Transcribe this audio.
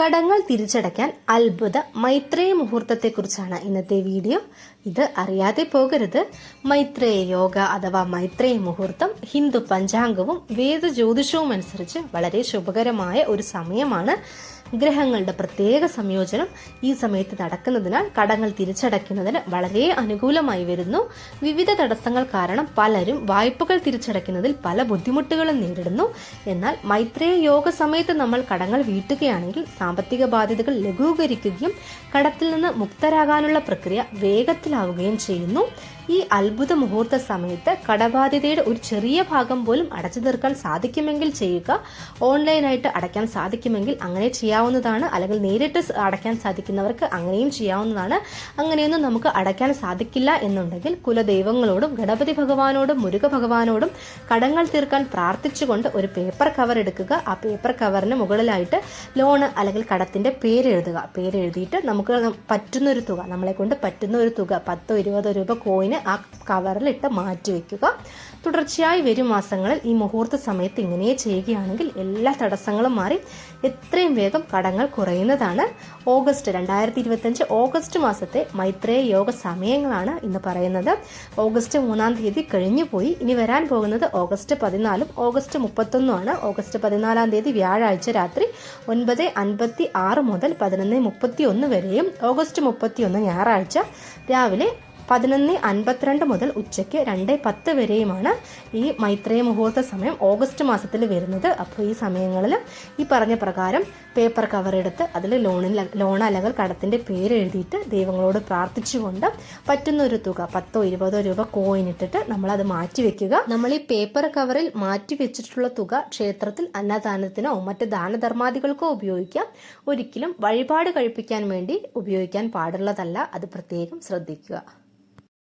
കടങ്ങൾ തിരിച്ചടയ്ക്കാൻ അത്ഭുത മൈത്രേയ മുഹൂർത്തത്തെക്കുറിച്ചാണ് ഇന്നത്തെ വീഡിയോ. ഇത് അറിയാതെ പോകരുത്. മൈത്രേയ യോഗ അഥവാ മൈത്രേയ മുഹൂർത്തം ഹിന്ദു പഞ്ചാംഗവും വേദ ജ്യോതിഷവും അനുസരിച്ച് വളരെ ശുഭകരമായ ഒരു സമയമാണ്. ഗ്രഹങ്ങളുടെ പ്രത്യേക സംയോജനം ഈ സമയത്ത് നടക്കുന്നതിനാൽ കടങ്ങൾ തിരിച്ചടയ്ക്കുന്നതിന് വളരെ അനുകൂലമായി വരുന്നു. വിവിധ തടസ്സങ്ങൾ കാരണം പലരും വായ്പകൾ തിരിച്ചടയ്ക്കുന്നതിൽ പല ബുദ്ധിമുട്ടുകളും നേരിടുന്നു. എന്നാൽ മൈത്രേയ യോഗ സമയത്ത് നമ്മൾ കടങ്ങൾ വീട്ടുകയാണെങ്കിൽ സാമ്പത്തിക ബാധ്യതകൾ ലഘൂകരിക്കുകയും കടത്തിൽ നിന്ന് മുക്തരാകാനുള്ള പ്രക്രിയ വേഗത്തിലാവുകയും ചെയ്യുന്നു. ഈ അത്ഭുത മുഹൂർത്ത സമയത്ത് കടബാധ്യതയുടെ ഒരു ചെറിയ ഭാഗം പോലും അടച്ചു തീർക്കാൻ സാധിക്കുമെങ്കിൽ ചെയ്യുക. ഓൺലൈനായിട്ട് അടയ്ക്കാൻ സാധിക്കുമെങ്കിൽ അങ്ങനെ ചെയ്യാവുന്നതാണ്. അല്ലെങ്കിൽ നേരിട്ട് അടയ്ക്കാൻ സാധിക്കുന്നവർക്ക് അങ്ങനെയും ചെയ്യാവുന്നതാണ്. അങ്ങനെയൊന്നും നമുക്ക് അടയ്ക്കാൻ സാധിക്കില്ല എന്നുണ്ടെങ്കിൽ കുലദൈവങ്ങളോടും ഗണപതി ഭഗവാനോടും മുരുക ഭഗവാനോടും കടങ്ങൾ തീർക്കാൻ പ്രാർത്ഥിച്ചുകൊണ്ട് ഒരു പേപ്പർ കവർ എടുക്കുക. ആ പേപ്പർ കവറിന് മുകളിലായിട്ട് ലോണ് അല്ലെങ്കിൽ കടത്തിന്റെ പേര് എഴുതുക. പേര് എഴുതിയിട്ട് നമുക്ക് പറ്റുന്ന ഒരു തുക നമ്മളെ കൊണ്ട് പറ്റുന്ന ഒരു തുക പത്തോ ഇരുപതോ രൂപ കോയിന് ആ കവറിലിട്ട് മാറ്റി വെക്കുക. തുടർച്ചയായി വരും മാസങ്ങളിൽ ഈ മുഹൂർത്ത സമയത്ത് ഇങ്ങനെ ചെയ്യുകയാണെങ്കിൽ എല്ലാ തടസ്സങ്ങളും മാറി എത്രയും വേഗം കടങ്ങൾ കുറയുന്നതാണ്. ഓഗസ്റ്റ് രണ്ടായിരത്തി ഇരുപത്തഞ്ച് ഓഗസ്റ്റ് മാസത്തെ മൈത്രേയ യോഗ സമയങ്ങളാണ് ഇന്ന് പറയുന്നത്. ഓഗസ്റ്റ് മൂന്നാം തീയതി കഴിഞ്ഞു പോയി. ഇനി വരാൻ പോകുന്നത് ഓഗസ്റ്റ് പതിനാലും ഓഗസ്റ്റ് മുപ്പത്തൊന്നുമാണ് ഓഗസ്റ്റ് പതിനാലാം തീയതി വ്യാഴാഴ്ച രാത്രി ഒൻപത് അൻപത്തി ആറ് മുതൽ പതിനൊന്ന് മുപ്പത്തി ഒന്ന് വരെയും ഓഗസ്റ്റ് മുപ്പത്തി ഒന്ന് ഞായറാഴ്ച രാവിലെ പതിനൊന്ന് അൻപത്തിരണ്ട് മുതൽ ഉച്ചയ്ക്ക് രണ്ട് പത്ത് വരെയുമാണ് ഈ മൈത്രേയ മുഹൂർത്ത സമയം ഓഗസ്റ്റ് മാസത്തിൽ വരുന്നത്. അപ്പോൾ ഈ സമയങ്ങളിൽ ഈ പറഞ്ഞ പ്രകാരം പേപ്പർ കവർ എടുത്ത് അതിൽ ലോണിൽ ലോൺ അല്ലെങ്കിൽ കടത്തിന്റെ പേര് എഴുതിയിട്ട് ദൈവങ്ങളോട് പ്രാർത്ഥിച്ചുകൊണ്ട് പറ്റുന്ന ഒരു തുക പത്തോ ഇരുപതോ രൂപ കോയിൻ ഇട്ടിട്ട് നമ്മളത് മാറ്റി വെക്കുക. നമ്മൾ ഈ പേപ്പർ കവറിൽ മാറ്റി വെച്ചിട്ടുള്ള തുക ക്ഷേത്രത്തിൽ അന്നദാനത്തിനോ മറ്റ് ദാനധർമാദികൾക്കോ ഉപയോഗിക്കാം. ഒരിക്കലും വഴിപാട് കഴിപ്പിക്കാൻ വേണ്ടി ഉപയോഗിക്കാൻ പാടുള്ളതല്ല. അത് പ്രത്യേകം ശ്രദ്ധിക്കുക.